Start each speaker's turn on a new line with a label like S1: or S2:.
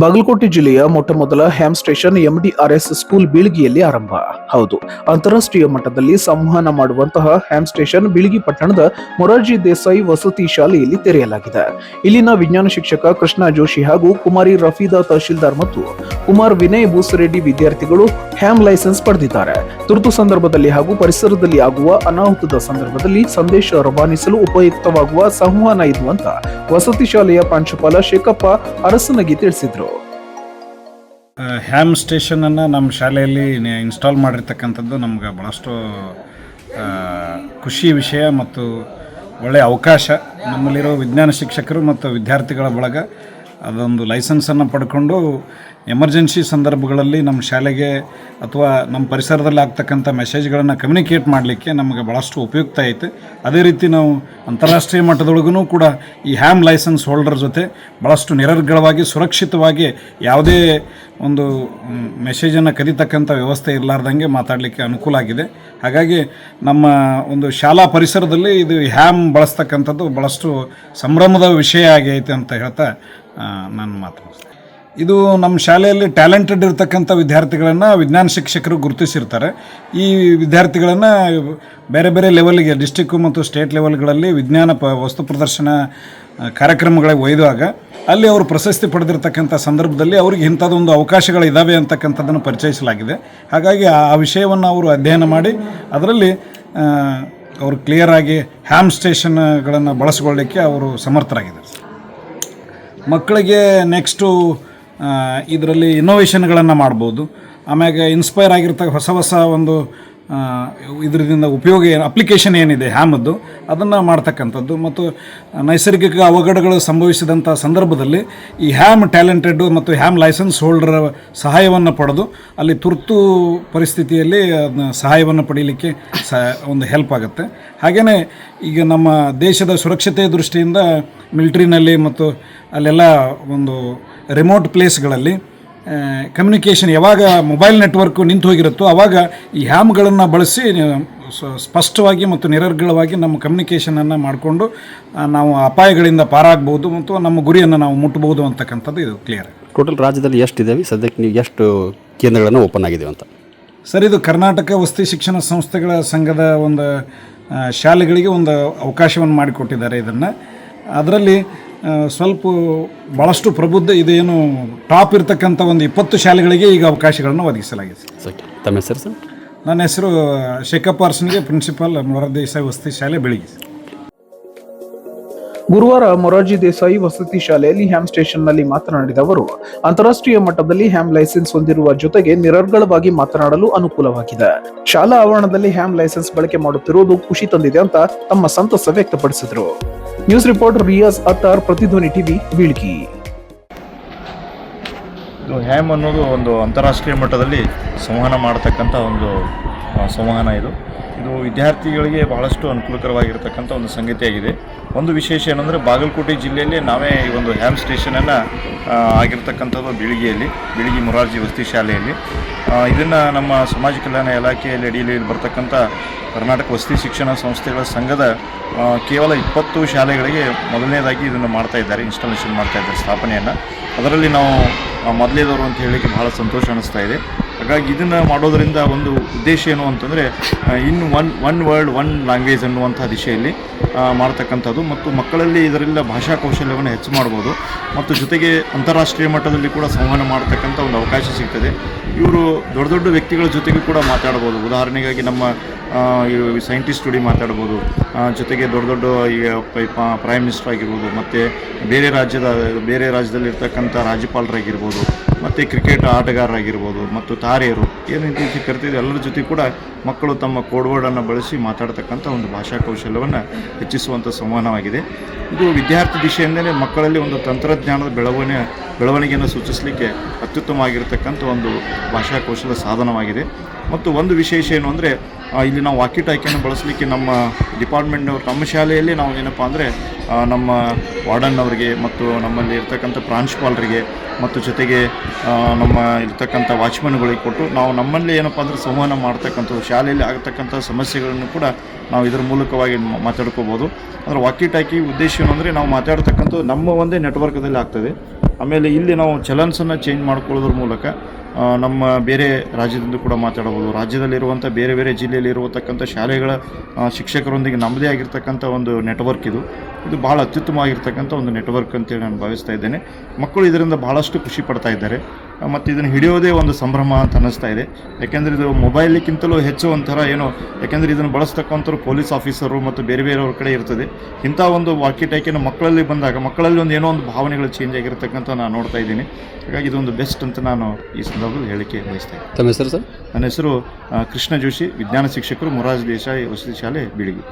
S1: ಬಾಗಲಕೋಟೆ ಜಿಲ್ಲೆಯ ಮೊಟ್ಟ ಮೊದಲ ಹ್ಯಾಮ್ ಸ್ಟೇಷನ್ ಎಂಡಿಆರ್ಎಸ್ ಸ್ಕೂಲ್ ಬೀಳ್ಗಿಯಲ್ಲಿ ಆರಂಭ. ಹೌದು, ಅಂತಾರಾಷ್ಟ್ರೀಯ ಮಟ್ಟದಲ್ಲಿ ಸಂವಹನ ಮಾಡುವಂತಹ ಹ್ಯಾಮ್ ಸ್ಟೇಷನ್ ಬೀಳ್ಗಿ ಪಟ್ಟಣದ ಮೊರಾರ್ಜಿ ದೇಸಾಯಿ ವಸತಿ ಶಾಲೆಯಲ್ಲಿ ತೆರೆಯಲಾಗಿದೆ. ಇಲ್ಲಿನ ವಿಜ್ಞಾನ ಶಿಕ್ಷಕ ಕೃಷ್ಣ ಜೋಶಿ ಹಾಗೂ ಕುಮಾರಿ ರಫೀದಾ ತಹಶೀಲ್ದಾರ್ ಮತ್ತು ಕುಮಾರ್ ವಿನಯ್ ಬೂಸರೆಡ್ಡಿ ವಿದ್ಯಾರ್ಥಿಗಳು ಹ್ಯಾಮ್ ಲೈಸೆನ್ಸ್ ಪಡೆದಿದ್ದಾರೆ. ತುರ್ತು ಸಂದರ್ಭದಲ್ಲಿ ಹಾಗೂ ಪರಿಸರದಲ್ಲಿ ಆಗುವ ಅನಾಹುತದ ಸಂದರ್ಭದಲ್ಲಿ ಸಂದೇಶ ರವಾನಿಸಲು ಉಪಯುಕ್ತವಾಗುವ ಸಂವಹನ ಇದು ಅಂತ ವಸತಿ ಶಾಲೆಯ ಪ್ರಾಂಶುಪಾಲ ಶೇಖಪ್ಪ ಅರಸನಗಿ ತಿಳಿಸಿದ್ರು.
S2: ಹ್ಯಾಮ್ ಸ್ಟೇಷನನ್ನು ನಮ್ಮ ಶಾಲೆಯಲ್ಲಿ ಇನ್ಸ್ಟಾಲ್ ಮಾಡಿರ್ತಕ್ಕಂಥದ್ದು ನಮ್ಗೆ ಭಾಳಷ್ಟು ಖುಷಿ ವಿಷಯ ಮತ್ತು ಒಳ್ಳೆಯ ಅವಕಾಶ. ನಮ್ಮಲ್ಲಿರೋ ವಿಜ್ಞಾನ ಶಿಕ್ಷಕರು ಮತ್ತು ವಿದ್ಯಾರ್ಥಿಗಳ ಬಳಗ ಅದೊಂದು ಲೈಸೆನ್ಸನ್ನು ಪಡ್ಕೊಂಡು ಎಮರ್ಜೆನ್ಸಿ ಸಂದರ್ಭಗಳಲ್ಲಿ ನಮ್ಮ ಶಾಲೆಗೆ ಅಥವಾ ನಮ್ಮ ಪರಿಸರದಲ್ಲಿ ಆಗ್ತಕ್ಕಂಥ ಮೆಸೇಜ್ಗಳನ್ನು ಕಮ್ಯುನಿಕೇಟ್ ಮಾಡಲಿಕ್ಕೆ ನಮಗೆ ಭಾಳಷ್ಟು ಉಪಯುಕ್ತ ಐತೆ ಅದೇ ರೀತಿ ನಾವು ಅಂತಾರಾಷ್ಟ್ರೀಯ ಮಟ್ಟದೊಳಗೂ ಕೂಡ ಈ ಹ್ಯಾಮ್ ಲೈಸೆನ್ಸ್ ಹೋಲ್ಡರ್ ಜೊತೆ ಭಾಳಷ್ಟು ನಿರರ್ಗಳವಾಗಿ, ಸುರಕ್ಷಿತವಾಗಿ ಯಾವುದೇ ಒಂದು ಮೆಸೇಜನ್ನು ಕದೀತಕ್ಕಂಥ ವ್ಯವಸ್ಥೆ ಇರಲಾರ್ದಂಗೆ ಮಾತಾಡಲಿಕ್ಕೆ ಅನುಕೂಲ ಆಗಿದೆ ಹಾಗಾಗಿ ನಮ್ಮ ಒಂದು ಶಾಲಾ ಪರಿಸರದಲ್ಲಿ ಇದು ಹ್ಯಾಮ್ ಬಳಸ್ತಕ್ಕಂಥದ್ದು ಭಾಳಷ್ಟು ಸಂಭ್ರಮದ ವಿಷಯ ಆಗೈತೆ ಅಂತ ಹೇಳ್ತಾ ನಾನು ಮಾತು ಮುಗಿಸ್ತೇನೆ. ಇದು ನಮ್ಮ ಶಾಲೆಯಲ್ಲಿ ಟ್ಯಾಲೆಂಟೆಡ್ ಇರತಕ್ಕಂಥ ವಿದ್ಯಾರ್ಥಿಗಳನ್ನು ವಿಜ್ಞಾನ ಶಿಕ್ಷಕರು ಗುರುತಿಸಿರ್ತಾರೆ. ಈ ವಿದ್ಯಾರ್ಥಿಗಳನ್ನು ಬೇರೆ ಬೇರೆ ಲೆವೆಲ್ಗೆ, ಡಿಸ್ಟಿಕ್ಕು ಮತ್ತು ಸ್ಟೇಟ್ ಲೆವೆಲ್ಗಳಲ್ಲಿ ವಿಜ್ಞಾನ ಪ, ವಸ್ತು ಪ್ರದರ್ಶನ ಕಾರ್ಯಕ್ರಮಗಳಿಗೆ ಒಯ್ದಾಗ ಅಲ್ಲಿ ಅವರು ಪ್ರಶಸ್ತಿ ಪಡೆದಿರ್ತಕ್ಕಂಥ ಸಂದರ್ಭದಲ್ಲಿ ಅವ್ರಿಗೆ ಇಂಥದ್ದೊಂದು ಅವಕಾಶಗಳಿದ್ದಾವೆ ಅಂತಕ್ಕಂಥದ್ದನ್ನು ಪರಿಚಯಿಸಲಾಗಿದೆ. ಹಾಗಾಗಿ ಆ ವಿಷಯವನ್ನು ಅವರು ಅಧ್ಯಯನ ಮಾಡಿ ಅದರಲ್ಲಿ ಅವರು ಕ್ಲಿಯರಾಗಿ ಹ್ಯಾಮ್ ಸ್ಟೇಷನ್ಗಳನ್ನು ಬಳಸ್ಕೊಳ್ಳಿಕ್ಕೆ ಅವರು ಸಮರ್ಥರಾಗಿದ್ದಾರೆ. ಮಕ್ಕಳಿಗೆ ನೆಕ್ಸ್ಟು ಇದರಲ್ಲಿ ಇನ್ನೋವೇಷನ್ಗಳನ್ನು ಮಾಡ್ಬೋದು. ಆಮ್ಯಾಗ ಇನ್ಸ್ಪೈರ್ ಆಗಿರ್ತಕ್ಕ ಹೊಸ ಹೊಸ ಒಂದು ಇದರಿಂದ ಉಪಯೋಗ ಏನು ಅಪ್ಲಿಕೇಶನ್ ಏನಿದೆ ಹ್ಯಾಮದ್ದು, ಅದನ್ನು ಮಾಡ್ತಕ್ಕಂಥದ್ದು. ಮತ್ತು ನೈಸರ್ಗಿಕ ಅವಘಡಗಳು ಸಂಭವಿಸಿದಂಥ ಸಂದರ್ಭದಲ್ಲಿ ಈ ಹ್ಯಾಮ್ ಟ್ಯಾಲೆಂಟೆಡ್ ಮತ್ತು ಹ್ಯಾಮ್ ಲೈಸೆನ್ಸ್ ಹೋಲ್ಡರ್ ಸಹಾಯವನ್ನು ಪಡೆದು ಅಲ್ಲಿ ತುರ್ತು ಪರಿಸ್ಥಿತಿಯಲ್ಲಿ ಅದನ್ನ ಸಹಾಯವನ್ನು ಪಡೀಲಿಕ್ಕೆ ಸ, ಒಂದು ಹೆಲ್ಪ್ ಆಗುತ್ತೆ. ಹಾಗೆಯೇ ಈಗ ನಮ್ಮ ದೇಶದ ಸುರಕ್ಷತೆ ದೃಷ್ಟಿಯಿಂದ ಮಿಲ್ಟ್ರಿನಲ್ಲಿ ಮತ್ತು ಅಲ್ಲೆಲ್ಲ ಒಂದು ರಿಮೋಟ್ ಪ್ಲೇಸ್ಗಳಲ್ಲಿ ಕಮ್ಯುನಿಕೇಷನ್ ಯಾವಾಗ ಮೊಬೈಲ್ ನೆಟ್ವರ್ಕು ನಿಂತು ಹೋಗಿರುತ್ತೋ ಆವಾಗ ಈ ಹ್ಯಾಮ್ಗಳನ್ನು ಬಳಸಿ ಸ- ಸ್ಪಷ್ಟವಾಗಿ ಮತ್ತು ನಿರರ್ಗಳವಾಗಿ ನಮ್ಮ ಕಮ್ಯುನಿಕೇಷನನ್ನು ಮಾಡಿಕೊಂಡು ನಾವು ಅಪಾಯಗಳಿಂದ ಪಾರಾಗ್ಬೋದು ಮತ್ತು ನಮ್ಮ ಗುರಿಯನ್ನು ನಾವು ಮುಟ್ಟಬಹುದು ಅಂತಕ್ಕಂಥದ್ದು ಇದು ಕ್ಲಿಯರ್
S3: ಟೋಟಲ್ ರಾಜ್ಯದಲ್ಲಿ ಎಷ್ಟಿದ್ದಾವೆ ಸದ್ಯಕ್ಕೆ ನೀವು ಎಷ್ಟು ಕೇಂದ್ರಗಳನ್ನು ಓಪನ್ ಆಗಿದ್ದೀವಿ ಅಂತ?
S2: ಸರ್ ಇದು ಕರ್ನಾಟಕ ವಸತಿ ಶಿಕ್ಷಣ ಸಂಸ್ಥೆಗಳ ಸಂಘದ ಒಂದು ಶಾಲೆಗಳಿಗೆ ಒಂದು ಅವಕಾಶವನ್ನು ಮಾಡಿಕೊಟ್ಟಿದ್ದಾರೆ ಇದನ್ನು. ಅದರಲ್ಲಿ ಸ್ವಲ್ಪ ಭಾಳಷ್ಟು ಪ್ರಬುದ್ಧ ಇದೇನು ಟಾಪ್ ಇರತಕ್ಕಂಥ ಒಂದು ಇಪ್ಪತ್ತು ಶಾಲೆಗಳಿಗೆ ಈಗ ಅವಕಾಶಗಳನ್ನು ಒದಗಿಸಲಾಗಿದೆ.
S3: ಸರ್ ತಮ್ಮ ಹೆಸರು ಸರ್
S2: ನನ್ನ ಹೆಸರು ಶೇಖಪ್ಪ ಅರ್ಸನ್ಗೆ ಪ್ರಿನ್ಸಿಪಾಲ್ ಮೊರದೇಸಾಯಿ ವಸತಿ ಶಾಲೆ ಬೆಳಿಗ್ಗೆ.
S1: ಗುರುವಾರ ಮೊರಾರ್ಜಿ ದೇಸಾಯಿ ವಸತಿ ಶಾಲೆಯಲ್ಲಿ ಹ್ಯಾಮ್ ಸ್ಟೇಷನ್ನಲ್ಲಿ ಮಾತನಾಡಿದ ಅವರು, ಅಂತಾರಾಷ್ಟ್ರೀಯ ಮಟ್ಟದಲ್ಲಿ ಹ್ಯಾಮ್ ಲೈಸೆನ್ಸ್ ಹೊಂದಿರುವ ಜೊತೆಗೆ ನಿರರ್ಗಳವಾಗಿ ಮಾತನಾಡಲು ಅನುಕೂಲವಾಗಿದೆ. ಶಾಲಾ ಆವರಣದಲ್ಲಿ ಹ್ಯಾಮ್ ಲೈಸೆನ್ಸ್ ಬಳಕೆ ಮಾಡುತ್ತಿರುವುದು ಖುಷಿ ತಂದಿದೆ ಅಂತ ತಮ್ಮ ಸಂತಸ ವ್ಯಕ್ತಪಡಿಸಿದರು. News reporter Riyaz Attar, Prathidhwani TV, Bilgi.
S4: Ham ಅನ್ನೋದು ಒಂದು ಅಂತಾರಾಷ್ಟ್ರೀಯ ಮಟ್ಟದಲ್ಲಿ ಸಂವಹನ ಮಾಡತಕ್ಕಂಥ ಒಂದು ಸಂವಹನ ಇದು. ಇದು ವಿದ್ಯಾರ್ಥಿಗಳಿಗೆ ಬಹಳಷ್ಟು ಅನುಕೂಲಕರವಾಗಿರ್ತಕ್ಕಂಥ ಒಂದು ಸಂಗತಿಯಾಗಿದೆ. ಒಂದು ವಿಶೇಷ ಏನಂದರೆ ಬಾಗಲಕೋಟೆ ಜಿಲ್ಲೆಯಲ್ಲಿ ನಾವೇ ಈ ಒಂದು ಹ್ಯಾಮ್ ಸ್ಟೇಷನನ್ನು ಆಗಿರ್ತಕ್ಕಂಥದ್ದು ಬೀಳಿಗೆಯಲ್ಲಿ, ಬಿಳಿಗಿ ಮೊರಾರ್ಜಿ ವಸತಿ ಶಾಲೆಯಲ್ಲಿ. ಇದನ್ನು ನಮ್ಮ ಸಮಾಜ ಕಲ್ಯಾಣ ಇಲಾಖೆಯಲ್ಲಿ ಅಡಿಯಲ್ಲಿ ಬರ್ತಕ್ಕಂಥ ಕರ್ನಾಟಕ ವಸತಿ ಶಿಕ್ಷಣ ಸಂಸ್ಥೆಗಳ ಸಂಘದ ಕೇವಲ ಇಪ್ಪತ್ತು ಶಾಲೆಗಳಿಗೆ ಮೊದಲನೇದಾಗಿ ಇದನ್ನು ಮಾಡ್ತಾ ಇದ್ದಾರೆ ಇನ್ಸ್ಟಾಲೇಷನ್ ಮಾಡ್ತಾ ಇದ್ದಾರೆ ಸ್ಥಾಪನೆಯನ್ನು. ಅದರಲ್ಲಿ ನಾವು ಮೊದಲೇದವರು ಅಂತ ಹೇಳಲಿಕ್ಕೆ ಬಹಳ ಸಂತೋಷ ಅನ್ನಿಸ್ತಾ ಇದೆ. ಹಾಗಾಗಿ ಇದನ್ನು ಮಾಡೋದರಿಂದ ಒಂದು ಉದ್ದೇಶ ಏನು ಅಂತಂದರೆ ಇನ್ನು one one world one language ಅನ್ನುವಂಥ ದಿಶೆಯಲ್ಲಿ ಮಾಡ್ತಕ್ಕಂಥದ್ದು ಮತ್ತು ಮಕ್ಕಳಲ್ಲಿ ಇದರಿಂದ ಭಾಷಾ ಕೌಶಲ್ಯವನ್ನು ಹೆಚ್ಚು ಮಾಡ್ಬೋದು ಮತ್ತು ಜೊತೆಗೆ ಅಂತಾರಾಷ್ಟ್ರೀಯ ಮಟ್ಟದಲ್ಲಿ ಕೂಡ ಸಂವಹನ ಮಾಡ್ತಕ್ಕಂಥ ಒಂದು ಅವಕಾಶ ಸಿಗ್ತದೆ. ಇವರು ದೊಡ್ಡ ದೊಡ್ಡ ವ್ಯಕ್ತಿಗಳ ಜೊತೆಗೂ ಕೂಡ ಮಾತಾಡ್ಬೋದು. ಉದಾಹರಣೆಗಾಗಿ ನಮ್ಮ ಸೈಂಟಿಸ್ಟ್ ಜೋಡಿ ಮಾತಾಡ್ಬೋದು. ಜೊತೆಗೆ ದೊಡ್ಡ ದೊಡ್ಡ ಈಗ ಪ್ರೈಮ್ ಮಿನಿಸ್ಟರ್ ಆಗಿರ್ಬೋದು, ಮತ್ತು ಬೇರೆ ರಾಜ್ಯದ, ಬೇರೆ ರಾಜ್ಯದಲ್ಲಿರ್ತಕ್ಕಂಥ ರಾಜ್ಯಪಾಲರಾಗಿರ್ಬೋದು. ಮತ್ತು ಕ್ರಿಕೆಟ್ ಆಟಗಾರರಾಗಿರ್ಬೋದು ಮತ್ತು ತಾರೆಯರು, ಏನು ರೀತಿ ಕರಿತಿದೆ, ಎಲ್ಲರ ಜೊತೆ ಕೂಡ ಮಕ್ಕಳು ತಮ್ಮ ಕೋಡ್ವರ್ಡನ್ನು ಬಳಸಿ ಮಾತಾಡ್ತಕ್ಕಂಥ ಒಂದು ಭಾಷಾ ಕೌಶಲ್ಯವನ್ನು ಹೆಚ್ಚಿಸುವಂಥ ಸಂವಹನವಾಗಿದೆ. ಇದು ವಿದ್ಯಾರ್ಥಿ ದಿಶೆಯಿಂದಲೇ ಮಕ್ಕಳಲ್ಲಿ ಒಂದು ತಂತ್ರಜ್ಞಾನದ ಬೆಳವಣಿಗೆ, ಬೆಳವಣಿಗೆಯನ್ನು ಸೂಚಿಸಲಿಕ್ಕೆ ಅತ್ಯುತ್ತಮವಾಗಿರತಕ್ಕಂಥ ಒಂದು ಭಾಷಾ ಕೌಶಲ್ಯ ಸಾಧನವಾಗಿದೆ. ಮತ್ತು ಒಂದು ವಿಶೇಷ ಏನು ಅಂದರೆ ಇಲ್ಲಿ ನಾವು ವಾಕಿ ಟಾಕಿಯನ್ನು ಬಳಸಲಿಕ್ಕೆ ನಮ್ಮ ಡಿಪಾರ್ಟ್ಮೆಂಟ್ನವ್ರು ನಮ್ಮ ಶಾಲೆಯಲ್ಲಿ ನಾವು ಏನಪ್ಪ ಅಂದರೆ ನಮ್ಮ ವಾರ್ಡನ್ ಅವರಿಗೆ ಮತ್ತು ನಮ್ಮಲ್ಲಿ ಇರ್ತಕ್ಕಂಥ ಪ್ರಾಂಶುಪಾಲರಿಗೆ ಮತ್ತು ಜೊತೆಗೆ ನಮ್ಮ ಇರ್ತಕ್ಕಂಥ ವಾಚ್ಮನ್ಗಳಿಗೆ ಕೊಟ್ಟು ನಾವು ನಮ್ಮಲ್ಲಿ ಏನಪ್ಪ ಅಂದರೆ ಸಂವಹನ ಮಾಡ್ತಕ್ಕಂಥದ್ದು ಶಾಲೆಯಲ್ಲಿ ಆಗತಕ್ಕಂಥ ಸಮಸ್ಯೆಗಳನ್ನು ಕೂಡ ನಾವು ಇದರ ಮೂಲಕವಾಗಿ ಮಾತಾಡ್ಕೋಬೋದು. ಅಂದರೆ ವಾಕಿ ಟಾಕಿ ಉದ್ದೇಶ ಏನಂದರೆ ನಾವು ಮಾತಾಡ್ತಕ್ಕಂಥ ನಮ್ಮ ಒಂದೇ ನೆಟ್ವರ್ಕ್ದಲ್ಲಿ ಆಗ್ತದೆ. ಆಮೇಲೆ ಇಲ್ಲಿ ನಾವು ಚಲನ್ಸನ್ನು ಚೇಂಜ್ ಮಾಡ್ಕೊಳ್ಳೋದ್ರ ಮೂಲಕ ನಮ್ಮ ಬೇರೆ ರಾಜ್ಯದಿಂದ ಕೂಡ ಮಾತಾಡಬಹುದು. ರಾಜ್ಯದಲ್ಲಿರುವಂಥ ಬೇರೆ ಬೇರೆ ಜಿಲ್ಲೆಯಲ್ಲಿ ಇರತಕ್ಕಂಥ ಶಾಲೆಗಳ ಶಿಕ್ಷಕರೊಂದಿಗೆ ನಮ್ಮದೇ ಆಗಿರ್ತಕ್ಕಂಥ ಒಂದು ನೆಟ್ವರ್ಕ್ ಇದು. ಇದು ಭಾಳ ಅತ್ಯುತ್ತಮವಾಗಿರ್ತಕ್ಕಂಥ ಒಂದು ನೆಟ್ವರ್ಕ್ ಅಂತೇಳಿ ನಾನು ಭಾವಿಸ್ತಾ ಇದ್ದೇನೆ. ಮಕ್ಕಳು ಇದರಿಂದ ಭಾಳಷ್ಟು ಖುಷಿ ಪಡ್ತಾ ಇದ್ದಾರೆ. ಮತ್ತು ಇದನ್ನು ಹಿಡಿಯೋದೇ ಒಂದು ಸಂಭ್ರಮ ಅಂತ ಅನ್ನಿಸ್ತಾ ಇದೆ. ಯಾಕೆಂದರೆ ಇದು ಮೊಬೈಲ್ಗಿಂತಲೂ ಹೆಚ್ಚು ಒಂಥರ ಏನು ಯಾಕೆಂದರೆ ಇದನ್ನು ಬಳಸ್ತಕ್ಕಂಥವ್ರು ಪೊಲೀಸ್ ಆಫೀಸರು ಮತ್ತು ಬೇರೆ ಬೇರೆಯವ್ರ ಕಡೆ ಇರ್ತದೆ. ಇಂಥ ಒಂದು ವಾಕಿ ಟೈಕಿನ ಮಕ್ಕಳಲ್ಲಿ ಬಂದಾಗ ಮಕ್ಕಳಲ್ಲಿ ಒಂದು ಏನೋ ಒಂದು ಭಾವನೆಗಳು ಚೇಂಜ್ ಆಗಿರ್ತಕ್ಕಂಥ ನಾನು ನೋಡ್ತಾ ಇದ್ದೀನಿ. ಹಾಗಾಗಿ ಇದೊಂದು ಬೆಸ್ಟ್ ಅಂತ ನಾನು ಈ ಸಂದರ್ಭದಲ್ಲಿ ಹೇಳಿಕೆ ಬಯಸ್ತಾ ಇದ್ದೀನಿ.
S3: ತಮ್ಮ ಹೆಸರು ಸರ್?
S4: ನನ್ನ ಹೆಸರು ಕೃಷ್ಣ ಜೋಶಿ ವಿಜ್ಞಾನ ಶಿಕ್ಷಕರು ಮುರಾಜ್ ದೇಸಾಯಿ ವಸತಿ ಶಾಲೆ ಬೀಳಿಗೆ.